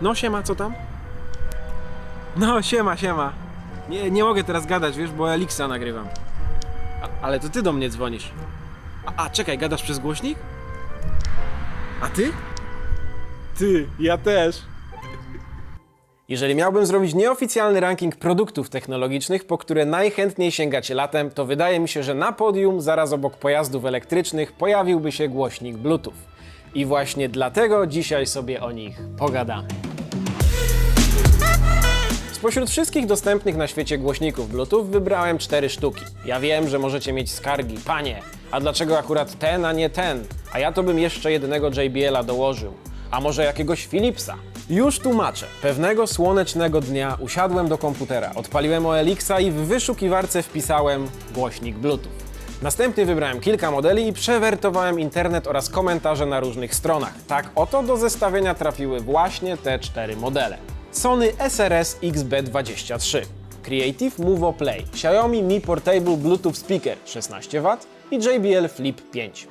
No siema, co tam? No siema, siema. Nie, nie mogę teraz gadać, wiesz, bo Elixa nagrywam. A, ale to ty do mnie dzwonisz. A, a czekaj, gadasz przez głośnik? A ty? Ty, ja też. Jeżeli miałbym zrobić nieoficjalny ranking produktów technologicznych, po które najchętniej sięgacie latem, to wydaje mi się, że na podium, zaraz obok pojazdów elektrycznych, pojawiłby się głośnik Bluetooth. I właśnie dlatego dzisiaj sobie o nich pogadamy. Spośród wszystkich dostępnych na świecie głośników Bluetooth wybrałem cztery sztuki. Ja wiem, że możecie mieć skargi, panie, a dlaczego akurat ten, a nie ten? A ja to bym jeszcze jednego JBL-a dołożył. A może jakiegoś Philipsa? Już tłumaczę. Pewnego słonecznego dnia usiadłem do komputera, odpaliłem OLX-a i w wyszukiwarce wpisałem głośnik Bluetooth. Następnie wybrałem kilka modeli i przewertowałem internet oraz komentarze na różnych stronach. Tak oto do zestawienia trafiły właśnie te cztery modele. Sony SRS XB23, Creative Movo Play, Xiaomi Mi Portable Bluetooth Speaker 16W i JBL Flip 5.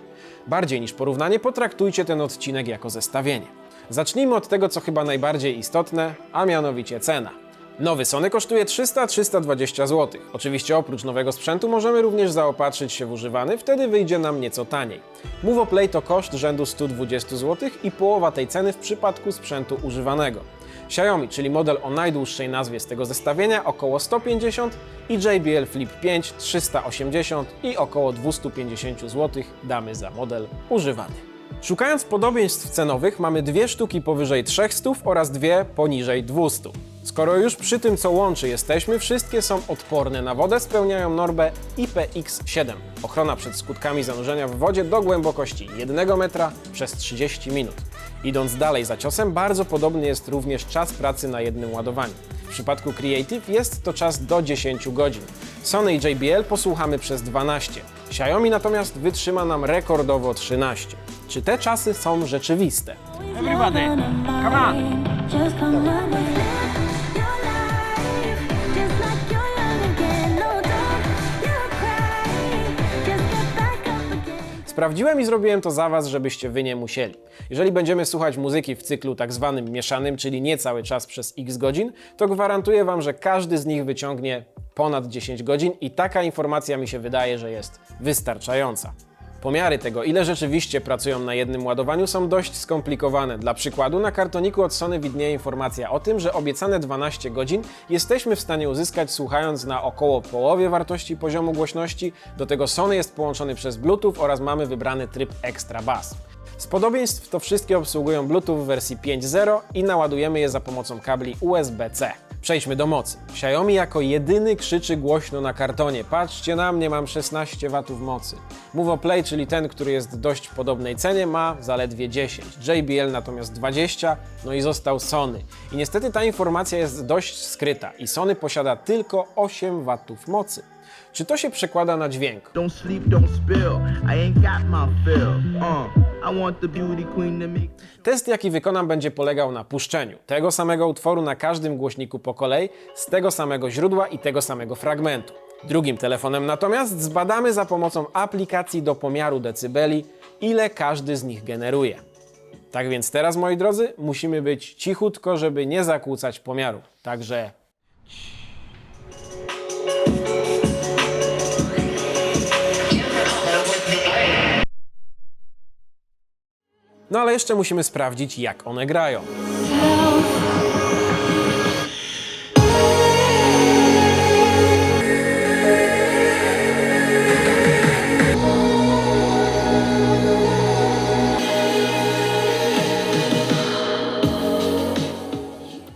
Bardziej niż porównanie potraktujcie ten odcinek jako zestawienie. Zacznijmy od tego, co chyba najbardziej istotne, a mianowicie cena. Nowy Sony kosztuje 300-320 zł. Oczywiście oprócz nowego sprzętu możemy również zaopatrzyć się w używany, wtedy wyjdzie nam nieco taniej. Movo Play to koszt rzędu 120 zł i połowa tej ceny w przypadku sprzętu używanego. Xiaomi, czyli model o najdłuższej nazwie z tego zestawienia, około 150 i JBL Flip 5 380 i około 250 zł damy za model używany. Szukając podobieństw cenowych mamy dwie sztuki powyżej 300 oraz dwie poniżej 200. Skoro już przy tym co łączy jesteśmy, wszystkie są odporne na wodę, spełniają normę IPX7. Ochrona przed skutkami zanurzenia w wodzie do głębokości 1 metra przez 30 minut. Idąc dalej za ciosem, bardzo podobny jest również czas pracy na jednym ładowaniu. W przypadku Creative jest to czas do 10 godzin. Sony i JBL posłuchamy przez 12. Xiaomi natomiast wytrzyma nam rekordowo 13. Czy te czasy są rzeczywiste? Everybody, come on. Sprawdziłem i zrobiłem to za Was, żebyście Wy nie musieli. Jeżeli będziemy słuchać muzyki w cyklu tak zwanym mieszanym, czyli nie cały czas przez x godzin, to gwarantuję Wam, że każdy z nich wyciągnie ponad 10 godzin i taka informacja mi się wydaje, że jest wystarczająca. Pomiary tego, ile rzeczywiście pracują na jednym ładowaniu, są dość skomplikowane. Dla przykładu, na kartoniku od Sony widnieje informacja o tym, że obiecane 12 godzin jesteśmy w stanie uzyskać słuchając na około połowie wartości poziomu głośności. Do tego Sony jest połączony przez Bluetooth oraz mamy wybrany tryb Extra Bass. Z podobieństw to wszystkie obsługują Bluetooth w wersji 5.0 i naładujemy je za pomocą kabli USB-C. Przejdźmy do mocy. Xiaomi jako jedyny krzyczy głośno na kartonie. Patrzcie na mnie, mam 16 W mocy. Movo Play, czyli ten, który jest w dość podobnej cenie, ma zaledwie 10. JBL natomiast 20, no i został Sony. I niestety ta informacja jest dość skryta i Sony posiada tylko 8 W mocy. Czy to się przekłada na dźwięk? Don't sleep, don't spill. I ain't got my fill. Uh, Test, jaki wykonam, będzie polegał na puszczeniu tego samego utworu na każdym głośniku po kolei, z tego samego źródła i tego samego fragmentu. Drugim telefonem natomiast zbadamy za pomocą aplikacji do pomiaru decybeli, ile każdy z nich generuje. Tak więc teraz, moi drodzy, musimy być cichutko, żeby nie zakłócać pomiaru. Także No ale jeszcze musimy sprawdzić, jak one grają.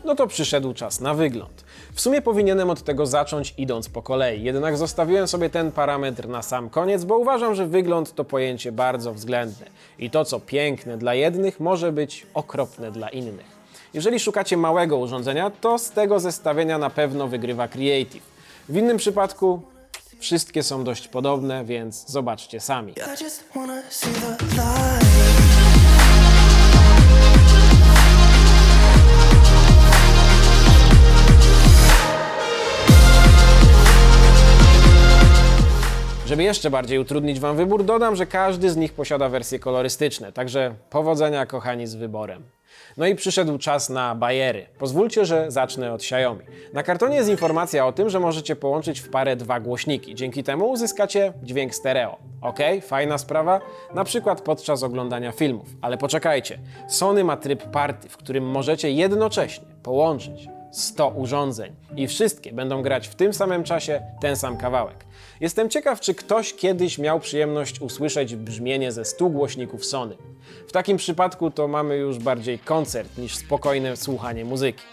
No to przyszedł czas na wygląd. W sumie powinienem od tego zacząć idąc po kolei, jednak zostawiłem sobie ten parametr na sam koniec, bo uważam, że wygląd to pojęcie bardzo względne i to, co piękne dla jednych, może być okropne dla innych. Jeżeli szukacie małego urządzenia, to z tego zestawienia na pewno wygrywa Creative. W innym przypadku wszystkie są dość podobne, więc zobaczcie sami. Żeby jeszcze bardziej utrudnić Wam wybór, dodam, że każdy z nich posiada wersje kolorystyczne, także powodzenia kochani z wyborem. No i przyszedł czas na bajery. Pozwólcie, że zacznę od Xiaomi. Na kartonie jest informacja o tym, że możecie połączyć w parę dwa głośniki. Dzięki temu uzyskacie dźwięk stereo. Ok, fajna sprawa, na przykład podczas oglądania filmów. Ale poczekajcie, Sony ma tryb party, w którym możecie jednocześnie połączyć 100 urządzeń i wszystkie będą grać w tym samym czasie ten sam kawałek. Jestem ciekaw, czy ktoś kiedyś miał przyjemność usłyszeć brzmienie ze 100 głośników Sony. W takim przypadku to mamy już bardziej koncert niż spokojne słuchanie muzyki.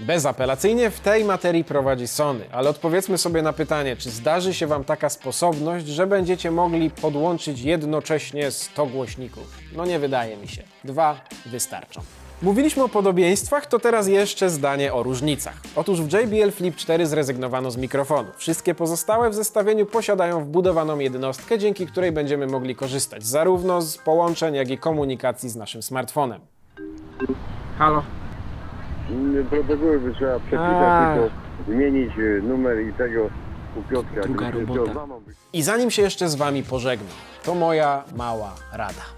Bezapelacyjnie w tej materii prowadzi Sony, ale odpowiedzmy sobie na pytanie, czy zdarzy się Wam taka sposobność, że będziecie mogli podłączyć jednocześnie 100 głośników? No nie wydaje mi się. Dwa wystarczą. Mówiliśmy o podobieństwach, to teraz jeszcze zdanie o różnicach. Otóż w JBL Flip 4 zrezygnowano z mikrofonu. Wszystkie pozostałe w zestawieniu posiadają wbudowaną jednostkę, dzięki której będziemy mogli korzystać zarówno z połączeń, jak i komunikacji z naszym smartfonem. Halo? Protokoły by trzeba A. przepisać, tylko zmienić y, numer i tego u Piotrka. Druga żeby robota. I zanim się jeszcze z Wami pożegnam, to moja mała rada.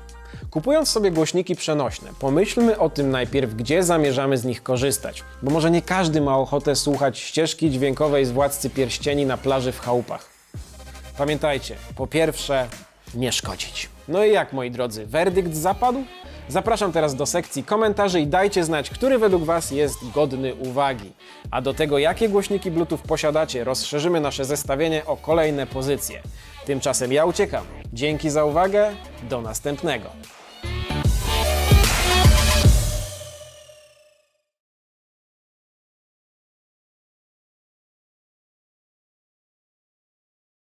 Kupując sobie głośniki przenośne, pomyślmy o tym najpierw, gdzie zamierzamy z nich korzystać, bo może nie każdy ma ochotę słuchać ścieżki dźwiękowej z Władcy Pierścieni na plaży w chałupach. Pamiętajcie, po pierwsze, nie szkodzić. No i jak, moi drodzy, werdykt zapadł? Zapraszam teraz do sekcji komentarzy i dajcie znać, który według Was jest godny uwagi. A do tego, jakie głośniki Bluetooth posiadacie, rozszerzymy nasze zestawienie o kolejne pozycje. Tymczasem ja uciekam. Dzięki za uwagę, do następnego.